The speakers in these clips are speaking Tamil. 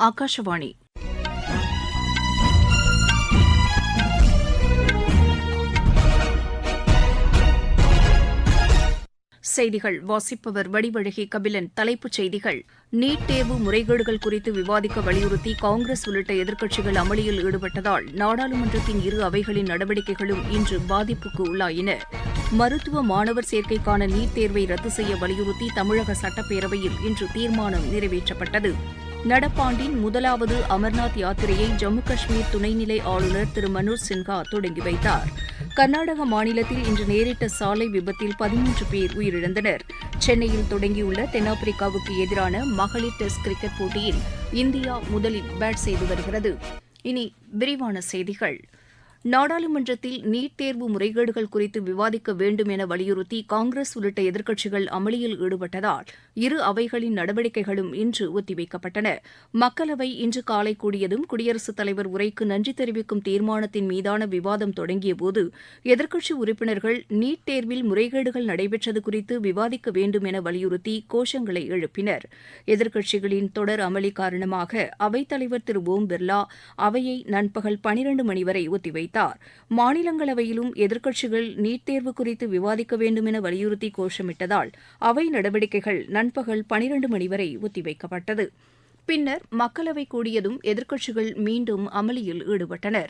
ஆகாஷவாணி செய்திகள். வாசிப்பவர் வடிவழகி கபிலன். தலைப்புச் செய்திகள். நீட் தேர்வு முறைகேடுகள் குறித்து விவாதிக்க வலியுறுத்தி காங்கிரஸ் உள்ளிட்ட எதிர்க்கட்சிகள் அமளியில் ஈடுபட்டதால் நாடாளுமன்றத்தின் இரு அவைகளின் நடவடிக்கைகளும் இன்று பாதிப்புக்கு உள்ளாயின. மருத்துவ மாணவர் சேர்க்கைக்கான நீட் தேர்வை ரத்து செய்ய வலியுறுத்தி தமிழக சட்டப்பேரவையில் இன்று தீர்மானம் நிறைவேற்றப்பட்டது. நடப்பாண்டின் முதலாவது அமர்நாத் யாத்திரையை ஜம்மு காஷ்மீர் துணைநிலை ஆளுநர் திரு மனோஜ் சின்ஹா தொடங்கி வைத்தார். கர்நாடக மாநிலத்தில் இன்று நேரிட்ட சாலை விபத்தில் பதிமூன்று பேர் உயிரிழந்தனர். சென்னையில் தொடங்கியுள்ள தென்னாப்பிரிக்காவுக்கு எதிரான மகளிர் டெஸ்ட் கிரிக்கெட் போட்டியில் இந்தியா முதலில் பேட் செய்து வருகிறது. இனி விரிவான செய்திகள். நாடாளுமன்றத்தில் நீட் தேர்வு முறைகேடுகள் குறித்து விவாதிக்க வேண்டும் என வலியுறுத்தி காங்கிரஸ் உள்ளிட்ட எதிர்க்கட்சிகள் அமளியில் ஈடுபட்டதால் இரு அவைகளின் நடவடிக்கைகளும் இன்று ஒத்திவைக்கப்பட்டன. மக்களவை இன்று காலை கூடியதும் குடியரசுத் தலைவர் உரைக்கு நன்றி தெரிவிக்கும் தீர்மானத்தின் மீதான விவாதம் தொடங்கியபோது எதிர்க்கட்சி உறுப்பினர்கள் நீட் தேர்வில் முறைகேடுகள் நடைபெற்றது குறித்து விவாதிக்க வேண்டும் என வலியுறுத்தி கோஷங்களை எழுப்பினர். எதிர்க்கட்சிகளின் தொடர் அமளி காரணமாக அவைத்தலைவர் திரு ஓம் பிர்லா அவையை நண்பகல் பனிரண்டு மணி வரை ஒத்திவைத்தார். மாநிலங்களவையிலும் எதிர்க்கட்சிகள் நீட் தேர்வு குறித்து விவாதிக்க வேண்டும் என வலியுறுத்தி கோஷமிட்டதால் அவை நடவடிக்கைகள் நண்பகல் பனிரண்டு மணி வரை ஒத்திவைக்கப்பட்டது. பின்னர் மக்களவை கூடியதும் எதிர்க்கட்சிகள் மீண்டும் அமளியில் ஈடுபட்டனர்.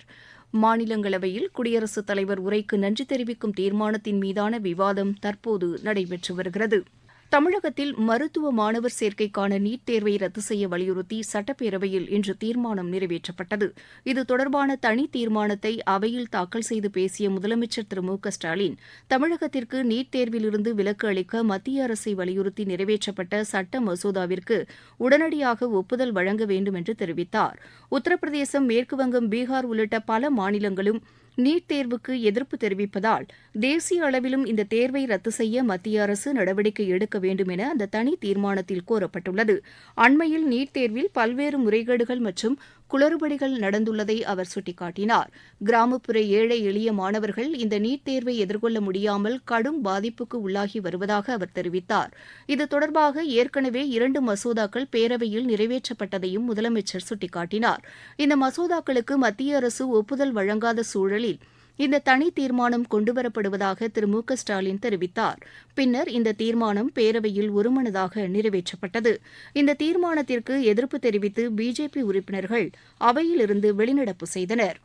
மாநிலங்களவையில் குடியரசுத் தலைவர் உரைக்கு நன்றி தெரிவிக்கும் தீர்மானத்தின் மீதான விவாதம் தற்போது நடைபெற்று வருகிறது. தமிழகத்தில் மருத்துவ மாணவர் சேர்க்கைக்கான நீட் தேர்வை ரத்து செய்ய வலியுறுத்தி சட்டப்பேரவையில் இன்று தீர்மானம் நிறைவேற்றப்பட்டது. இது தொடர்பான தனி தீர்மானத்தை அவையில் தாக்கல் செய்து பேசிய முதலமைச்சர் திரு மு க ஸ்டாலின் தமிழகத்திற்கு நீட் தேர்விலிருந்து விலக்கு அளிக்க மத்திய அரசை வலியுறுத்தி நிறைவேற்றப்பட்ட சட்ட மசோதாவிற்கு உடனடியாக ஒப்புதல் வழங்க வேண்டும் என்று தெரிவித்தார். உத்தரப்பிரதேசம் மேற்குவங்கம் பீகார் உள்ளிட்ட பல மாநிலங்களும் நீட் தேர்வுக்கு எதிர்ப்பு தெரிவிப்பதால் தேசிய அளவிலும் இந்த தேர்வை ரத்து செய்ய மத்திய அரசு நடவடிக்கை எடுக்க வேண்டும் என அந்த தனி தீர்மானத்தில் கோரப்பட்டுள்ளது. அண்மையில் நீட் தேர்வில் பல்வேறு முறைகேடுகள் மற்றும் குளறுபடிகள் நடந்துள்ளதை அவர் சுட்டிக்காட்டினார். கிராமப்புற ஏழை எளிய மாணவர்கள் இந்த நீட் தேர்வை எதிர்கொள்ள முடியாமல் கடும் பாதிப்புக்கு உள்ளாகி வருவதாக அவர் தெரிவித்தார். இது தொடர்பாக ஏற்கனவே இரண்டு மசோதாக்கள் பேரவையில் நிறைவேற்றப்பட்டதையும் முதலமைச்சர் சுட்டிக்காட்டினார். இந்த மசோதாக்களுக்கு மத்திய அரசு ஒப்புதல் வழங்காத சூழலில் இந்த தனி தீர்மானம் கொண்டுவரப்படுவதாக திரு மு க ஸ்டாலின் தெரிவித்தார். பின்னர் இந்த தீர்மானம் பேரவையில் ஒருமனதாக நிறைவேற்றப்பட்டது. இந்த தீர்மானத்திற்கு எதிர்ப்பு தெரிவித்து பிஜேபி உறுப்பினர்கள் அவையிலிருந்து வெளிநடப்பு செய்தனர்.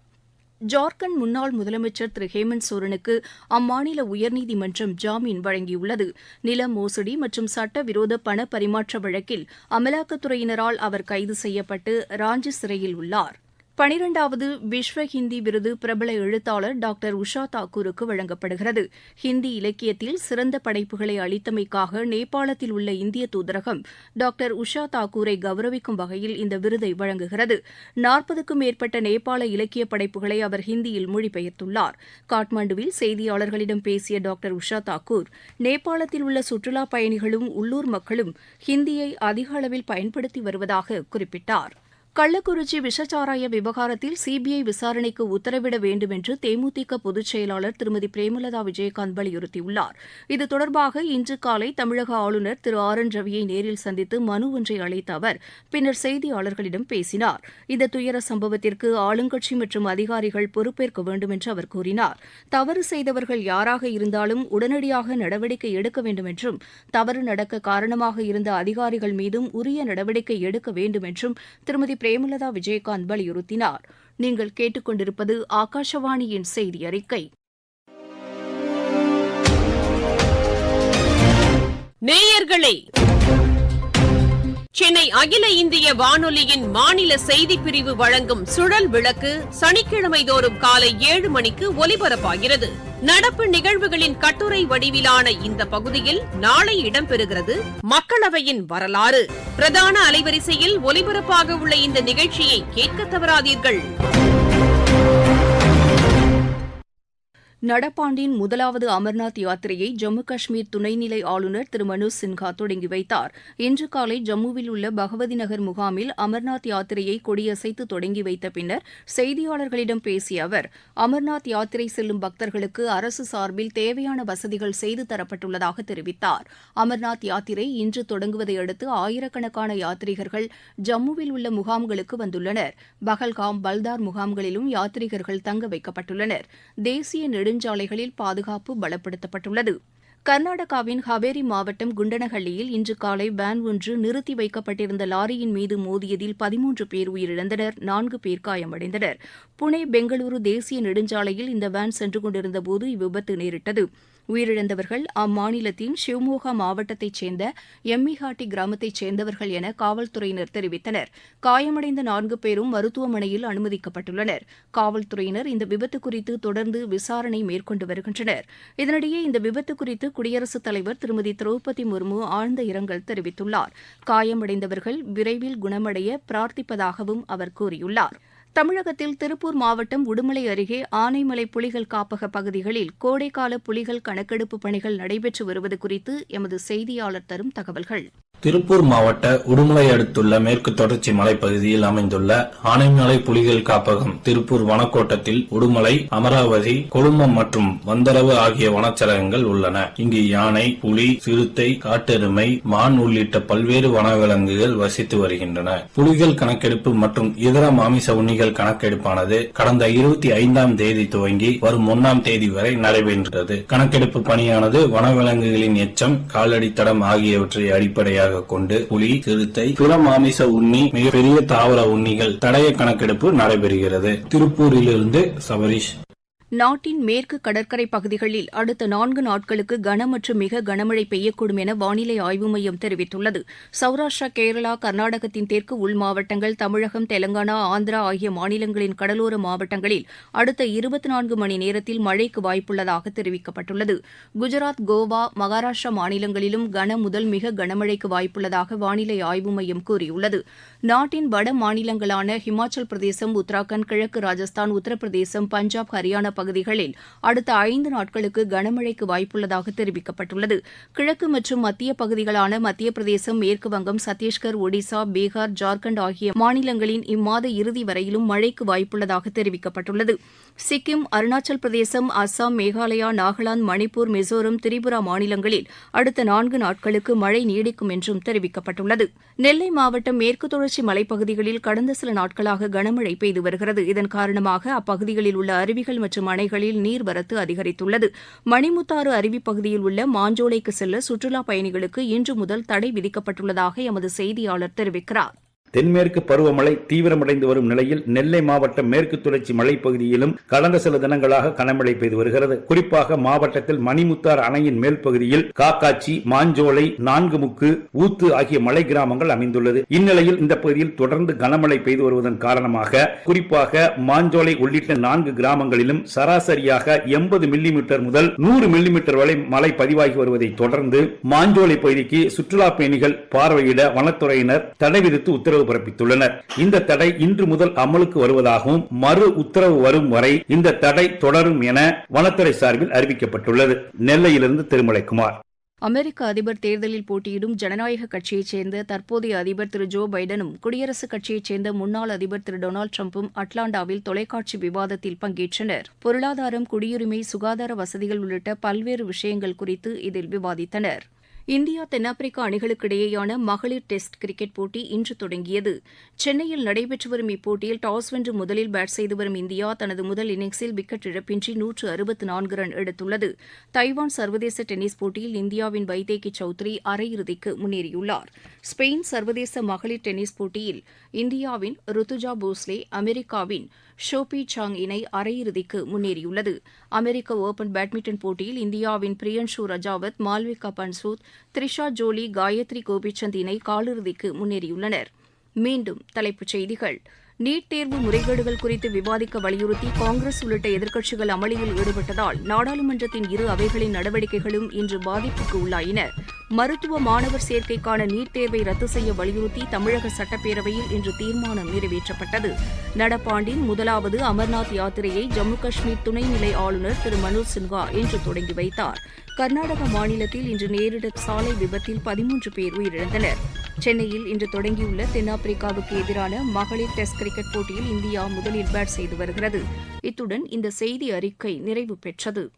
ஜார்க்கண்ட் முன்னாள் முதலமைச்சர் திரு ஹேமந்த் சோரனுக்கு அம்மாநில உயர்நீதிமன்றம் ஜாமீன் வழங்கியுள்ளது. நில மோசடி மற்றும் சட்டவிரோத பண பரிமாற்ற வழக்கில் அமலாக்கத்துறையினரால் அவர் கைது செய்யப்பட்டு ராஞ்சி சிறையில் உள்ளார். பனிரெண்டாவது விஸ்வ ஹிந்தி விருது பிரபல எழுத்தாளர் டாக்டர் உஷா தாக்கூருக்கு வழங்கப்படுகிறது. ஹிந்தி இலக்கியத்தில் சிறந்த படைப்புகளை அளித்தமைக்காக நேபாளத்தில் உள்ள இந்திய தூதரகம் டாக்டர் உஷா தாக்கூரை கௌரவிக்கும் வகையில் இந்த விருதை வழங்குகிறது. நாற்பதுக்கும் மேற்பட்ட நேபாள இலக்கிய படைப்புகளை அவர் ஹிந்தியில் மொழிபெயர்த்துள்ளார். காட்மாண்டுவில் செய்தியாளர்களிடம் பேசிய டாக்டர் உஷா தாக்கூர் நேபாளத்தில் உள்ள சுற்றுலாப் பயணிகளும் உள்ளூர் மக்களும் ஹிந்தியை அதிக அளவில் பயன்படுத்தி வருவதாக குறிப்பிட்டார். கள்ளக்குறிச்சி விஷச்சாராய விவகாரத்தில் சிபிஐ விசாரணைக்கு உத்தரவிட வேண்டும் என்று தேமுதிக பொதுச் செயலாளர் திருமதி பிரேமலதா விஜயகாந்த் வலியுறுத்தியுள்ளார். இது தொடர்பாக இன்று காலை தமிழக ஆளுநர் திரு ஆர் என் ரவியை நேரில் சந்தித்து மனு ஒன்றை அளித்த அவர் பின்னர் செய்தியாளர்களிடம் பேசினார். இந்த துயர சம்பவத்திற்கு ஆளுங்கட்சி மற்றும் அதிகாரிகள் பொறுப்பேற்க வேண்டும் என்று அவர் கூறினார். தவறு செய்தவர்கள் யாராக இருந்தாலும் உடனடியாக நடவடிக்கை எடுக்க வேண்டும் என்றும் தவறு நடக்க காரணமாக இருந்த அதிகாரிகள் மீதும் உரிய நடவடிக்கை எடுக்க வேண்டும் என்றும் திருமதி பிரேமலதா விஜயகாந்த் வலியுறுத்தினார். நீங்கள் கேட்டுக்கொண்டிருப்பது ஆகாஷவாணியின் செய்தி அறிக்கை நேயர்களே சென்னை அகில இந்திய வானொலியின் மாநில செய்திப் பிரிவு வழங்கும் சுழல் விளக்கு சனிக்கிழமை தோறும் காலை ஏழு மணிக்கு ஒலிபரப்பாகிறது. நடப்பு நிகழ்வுகளின் கட்டுரை வடிவிலான இந்த பகுதியில் நாளை இடம்பெறுகிறது மக்களவையின் வரலாறு. பிரதான அலைவரிசையில் ஒலிபரப்பாக உள்ள இந்த நிகழ்ச்சியை கேட்க தவறாதீர்கள். நடப்பாண்டின் முதலாவது அமர்நாத் யாத்திரையை ஜம்மு காஷ்மீர் துணைநிலை ஆளுநர் திரு மனோஜ் சின்ஹா தொடங்கி வைத்தார். இன்று காலை ஜம்முவில் உள்ள பகவதி நகர் முகாமில் அமர்நாத் யாத்திரையை கொடியசைத்து தொடங்கி வைத்த பின்னர் செய்தியாளர்களிடம் பேசிய அவர் அமர்நாத் யாத்திரை செல்லும் பக்தர்களுக்கு அரசு சார்பில் தேவையான வசதிகள் செய்து தரப்பட்டுள்ளதாக தெரிவித்தார். அமர்நாத் யாத்திரை இன்று தொடங்குவதை அடுத்து ஆயிரக்கணக்கான யாத்ரீகர்கள் ஜம்முவில் உள்ள முகாம்களுக்கு வந்துள்ளனர். பகல்காம் பல்தார் முகாம்களிலும் யாத்ரீகர்கள் தங்க வைக்கப்பட்டுள்ளனர். தேசிய நெடுஞ்சாலைகளில் பாதுகாப்பு பலப்படுத்தப்பட்டுள்ளது. கர்நாடகாவின் ஹவேரி மாவட்டம் குண்டனஹள்ளியில் இன்று காலை வேன் ஒன்று நிறுத்தி வைக்கப்பட்டிருந்த லாரியின் மீது மோதியதில் பதிமூன்று பேர் உயிரிழந்தனர் நான்கு பேர் காயமடைந்தனர். புனே பெங்களூரு தேசிய நெடுஞ்சாலையில் இந்த வேன் சென்று கொண்டிருந்தபோது இவ்விபத்து நேரிட்டது. உயிரிழந்தவர்கள் அம்மாநிலத்தின் ஷிவ்மோகா மாவட்டத்தைச் சேர்ந்த எம்மிஹாட்டி கிராமத்தைச் சேர்ந்தவர்கள் என காவல்துறையினர் தெரிவித்தனர். காயமடைந்த நான்கு பேரும் மருத்துவமனையில் அனுமதிக்கப்பட்டுள்ளனர். காவல்துறையினர் இந்த விபத்து குறித்து தொடர்ந்து விசாரணை மேற்கொண்டு வருகின்றனர். இதனிடையே இந்த விபத்து குறித்து குடியரசுத் தலைவர் திருமதி திரௌபதி முர்மு ஆழ்ந்த இரங்கல் தெரிவித்துள்ளார். காயமடைந்தவர்கள் விரைவில் குணமடைய பிரார்த்திப்பதாகவும் அவர் கூறியுள்ளார். தமிழகத்தில் திருப்பூர் மாவட்டம் உடுமலை அருகே ஆனைமலை புலிகள் காப்பக பகுதிகளில் கோடைக்கால புலிகள் கணக்கெடுப்பு பணிகள் நடைபெற்று வருவது குறித்து எமது செய்தியாளர் தரும் தகவல்கள். திருப்பூர் மாவட்ட உடுமலை அடுத்துள்ள மேற்கு தொடர்ச்சி மலைப்பகுதியில் அமைந்துள்ள ஆனைமலை புலிகள் காப்பகம் திருப்பூர் வனக்கோட்டத்தில் உடுமலை அமராவதி கொழுமம் மற்றும் வந்தரவு ஆகிய வனச்சரகங்கள் உள்ளன. இங்கு யானை புலி சிறுத்தை காட்டெருமை மான் உள்ளிட்ட பல்வேறு வனவிலங்குகள் வசித்து வருகின்றன. புலிகள் கணக்கெடுப்பு மற்றும் இதர மாமிச உண்ணிகள் கணக்கெடுப்பானது கடந்த இருபத்தி ஐந்தாம் தேதி துவங்கி வரும் ஒன்னாம் தேதி வரை நடைபெறுகிறது கணக்கெடுப்பு பணியானது வனவிலங்குகளின் எச்சம் காலடித்தடம் ஆகியவற்றை அடிப்படையாக கொண்டு புலி சிறுத்தை பிற மாமிச உண்ணி மிகப்பெரிய தாவர உண்ணிகள் தடய கணக்கெடுப்பு நடைபெறுகிறது. திருப்பூரிலிருந்து சபரீஷ். நாட்டின் மேற்கு கடற்கரை பகுதிகளில் அடுத்த நான்கு நாட்களுக்கு கன மற்றும் மிக கனமழை பெய்யக்கூடும் என வானிலை ஆய்வு மையம் தெரிவித்துள்ளது. சௌராஷ்டிரா கேரளா கர்நாடகத்தின் தெற்கு உள் மாவட்டங்கள் தமிழகம் தெலங்கானா ஆந்திரா ஆகிய மாநிலங்களின் கடலோர மாவட்டங்களில் அடுத்த இருபத்தி நான்கு மணி நேரத்தில் மழைக்கு வாய்ப்புள்ளதாக தெரிவிக்கப்பட்டுள்ளது. குஜராத் கோவா மகாராஷ்டிரா மாநிலங்களிலும் கன முதல் மிக கனமழைக்கு வாய்ப்புள்ளதாக வானிலை ஆய்வு மையம் கூறியுள்ளது. நாட்டின் வட மாநிலங்களான ஹிமாச்சல் பிரதேசம் உத்தராகண்ட் கிழக்கு ராஜஸ்தான் உத்தரப்பிரதேசம் பஞ்சாப் ஹரியானா பகுதிகளில் அடுத்த ஐந்து நாட்களுக்கு கனமழைக்கு வாய்ப்புள்ளதாக தெரிவிக்கப்பட்டுள்ளது. கிழக்கு மற்றும் மத்திய பகுதிகளான மத்திய பிரதேசம் மேற்குவங்கம் சத்தீஸ்கர் ஒடிசா பீகார் ஜார்க்கண்ட் ஆகிய மாநிலங்களின் இம்மாத இறுதி வரையிலும் மழைக்கு வாய்ப்புள்ளதாக தெரிவிக்கப்பட்டுள்ளது. சிக்கிம் அருணாச்சல் பிரதேசம் அஸ்ஸாம் மேகாலயா நாகாலாந்து மணிப்பூர் மிசோரம் திரிபுரா மாநிலங்களில் அடுத்த நான்கு நாட்களுக்கு மழை நீடிக்கும் என்றும் தெரிவிக்கப்பட்டுள்ளது. நெல்லை மாவட்டம் மேற்கு தொடர்ச்சி மலைப்பகுதிகளில் கடந்த சில நாட்களாக கனமழை பெய்து வருகிறது. இதன் காரணமாக அப்பகுதிகளில் உள்ள அருவிகள் மற்றும் அணைகளில் நீர்வரத்து அதிகரித்துள்ளது. மணிமுத்தாறு அருவிப் பகுதியில் உள்ள மாஞ்சோலைக்கு செல்ல சுற்றுலாப் பயணிகளுக்கு இன்று முதல் தடை விதிக்கப்பட்டுள்ளதாக எமது செய்தியாளர் தெரிவிக்கிறார். தென்மேற்கு பருவமழை தீவிரமடைந்து வரும் நிலையில் நெல்லை மாவட்டம் மேற்கு தொடர்ச்சி மலைப்பகுதியிலும் கடந்த சில தினங்களாக கனமழை பெய்து வருகிறது. குறிப்பாக மாவட்டத்தில் மணிமுத்தார் அணையின் மேல் பகுதியில் காக்காச்சி மாஞ்சோலை நான்கு முக்கு ஊத்து ஆகிய மலை கிராமங்கள் அமைந்துள்ளது. இந்நிலையில் இந்த பகுதியில் தொடர்ந்து கனமழை பெய்து வருவதன் காரணமாக குறிப்பாக மாஞ்சோலை உள்ளிட்ட நான்கு கிராமங்களிலும் சராசரியாக எண்பது மில்லிமீட்டர் முதல் நூறு மில்லிமீட்டர் வரை மழை பதிவாகி வருவதை தொடர்ந்து மாஞ்சோலை பகுதிக்கு சுற்றுலா பயணிகள் பார்வையிட வனத்துறையினர் தடை விதித்து உத்தரவு பிறப்பித்துள்ளனர். இந்த தடை இன்று முதல் அமலுக்கு வருவதாகவும் மறு உத்தரவு வரும் வரை இந்த தடை தொடரும் என வனத்துறை சார்பில் அறிவிக்கப்பட்டுள்ளது. நெல்லையிலிருந்து திருமலைக்குமார். அமெரிக்க அதிபர் தேர்தலில் போட்டியிடும் ஜனநாயக கட்சியைச் சேர்ந்த தற்போதைய அதிபர் திரு ஜோ பைடனும் குடியரசுக் கட்சியைச் சேர்ந்த முன்னாள் அதிபர் திரு டொனால்டு டிரம்பும் அட்லாண்டாவில் தொலைக்காட்சி விவாதத்தில் பங்கேற்றனர். பொருளாதாரம் குடியுரிமை சுகாதார வசதிகள் உள்ளிட்ட பல்வேறு விஷயங்கள் குறித்து இதில் விவாதித்தனர். இந்தியா தென்னாப்பிரிக்கா அணிகளுக்கிடையேயான மகளிர் டெஸ்ட் கிரிக்கெட் போட்டி இன்று தொடங்கியது. சென்னையில் நடைபெற்று வரும் இப்போட்டியில் டாஸ் வென்று முதலில் பேட் செய்து வரும் இந்தியா தனது முதல் இன்னிங்ஸில் விக்கெட் இழப்பின்றி நூற்று அறுபத்து நான்கு ரன் எடுத்துள்ளது. தைவான் சர்வதேச டென்னிஸ் போட்டியில் இந்தியாவின் வைதேகி சௌத்ரி அரையிறுதிக்கு முன்னேறியுள்ளார். ஸ்பெயின் சர்வதேச மகளிர் டென்னிஸ் போட்டியில் இந்தியாவின் ருத்துஜா போஸ்லே அமெரிக்காவின் ஷோபி சாங் இணை அரையிறுதிக்கு முன்னேறியுள்ளது. அமெரிக்க ஓபன் பேட்மிண்டன் போட்டியில் இந்தியாவின் பிரியன்ஷு ரஜாவத் மால்விகா பன்சூத் த்ரிஷா ஜோலி காயத்ரி கோபிச்சந்த் இணை காலிறுதிக்கு முன்னேறியுள்ளனர். மீண்டும் தலைப்புச் செய்திகள். நீட் தேர்வு முறைகேடுகள் குறித்து விவாதிக்க வலியுறுத்தி காங்கிரஸ் உள்ளிட்ட எதிர்க்கட்சிகள் அமளியில் ஈடுபட்டதால் நாடாளுமன்றத்தின் இரு அவைகளின் நடவடிக்கைகளும் இன்று பாதிப்புக்கு உள்ளாயின. மருத்துவ மாணவர் சேர்க்கைக்கான நீட் தேர்வை ரத்து செய்ய வலியுறுத்தி தமிழக சட்டப்பேரவையில் இன்று தீர்மானம் நிறைவேற்றப்பட்டது. நடப்பாண்டின் முதலாவது அமர்நாத் யாத்திரையை ஜம்மு காஷ்மீர் துணைநிலை ஆளுநர் திரு மனோஜ் சின்ஹா இன்று தொடங்கி வைத்தார். கர்நாடக மாநிலத்தில் இன்று நேரிட்ட சாலை விபத்தில் பதிமூன்று பேர் உயிரிழந்தனர். சென்னையில் இன்று தொடங்கியுள்ள தென்னாப்பிரிக்காவுக்கு எதிரான மகளிர் டெஸ்ட் கிரிக்கெட் போட்டியில் இந்தியா முதலில் பேட் செய்து வருகிறது. இத்துடன் இந்த செய்தி அறிக்கை நிறைவு பெற்றது.